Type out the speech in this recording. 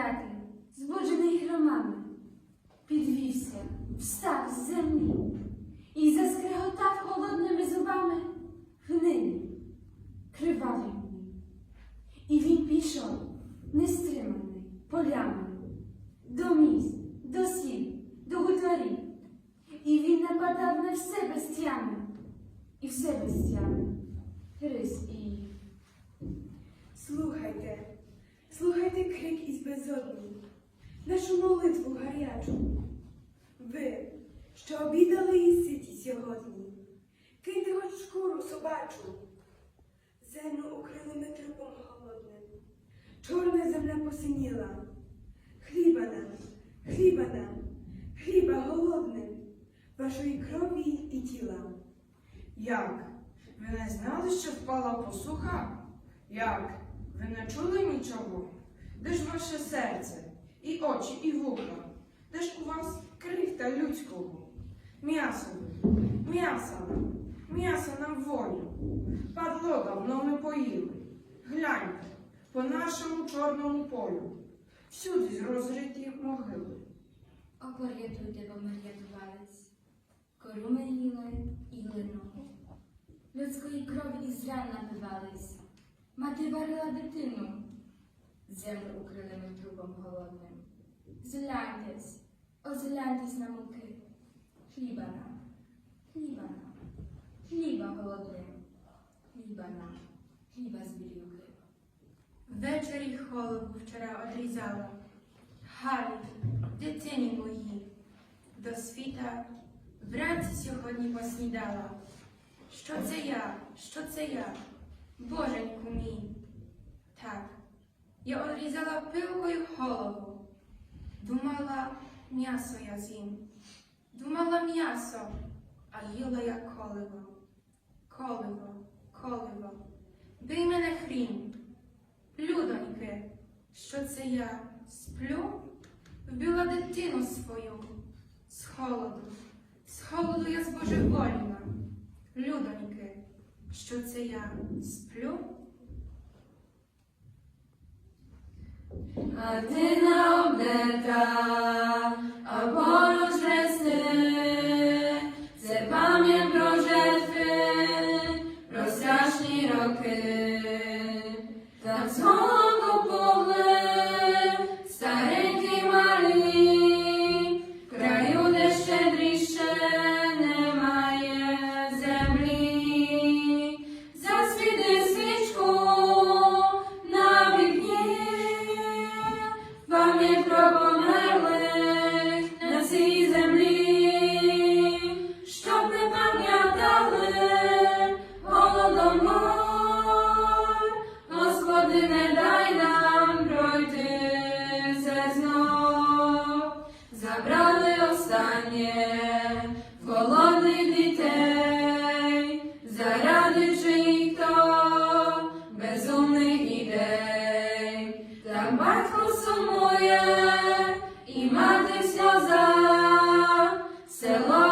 клятий, збуджений громами, підвівся, встав з землі і заскреготав холодними зубами кривавий мені. І він пішов, нестриманий, полями, до міст, до сіл, до хуторів. І він нападав на все без тями, і все без тями. Собачу, землю укрили ми трупом голодним, чорна земля посиніла, хліба нам, хліба нам, хліба голодним, вашої крові і тіла. Як? Ви не знали, що впала посуха? Як? Ви не чули нічого? Де ж ваше серце, і очі, і вуха? Де ж у вас крихта людського? М'ясо, м'ясо м'ясо нам волю. Падло давно ми поїли. Гляньте, по нашому чорному полю. Всюди розриті могили. О, порятуйте, бо ми. Кору ми їли і глину. Людської крові із ран напивались. Мати варила дитину. Землю укрили ми трупом голодним. Згляньтесь, озгляньтесь на муки. Хліба нам, хліба нам, хліба голодним. Хліба нам, хліба з бірюки. Ввечері голову вчора одрізала. Галі, дитині моїй, до світа вранці сьогодні поснідала. Що це я? Що це я? Боженьку мій. Так, я одрізала пилкою голову. Думала, м'ясо я з'їм. Думала м'ясо, а їла я коливо. Коливо, коливо. Бий мене хрін. Людоньки, що це я сплю? Вбила дитину свою з холоду, з холоду я збожеволіла. Людоньки, що це я сплю? А ти пам'ять померлих на цій землі, щоб не пам'ятали голодомор, Господи, не дай нам пройти знов, забрали останнє. сльоза села.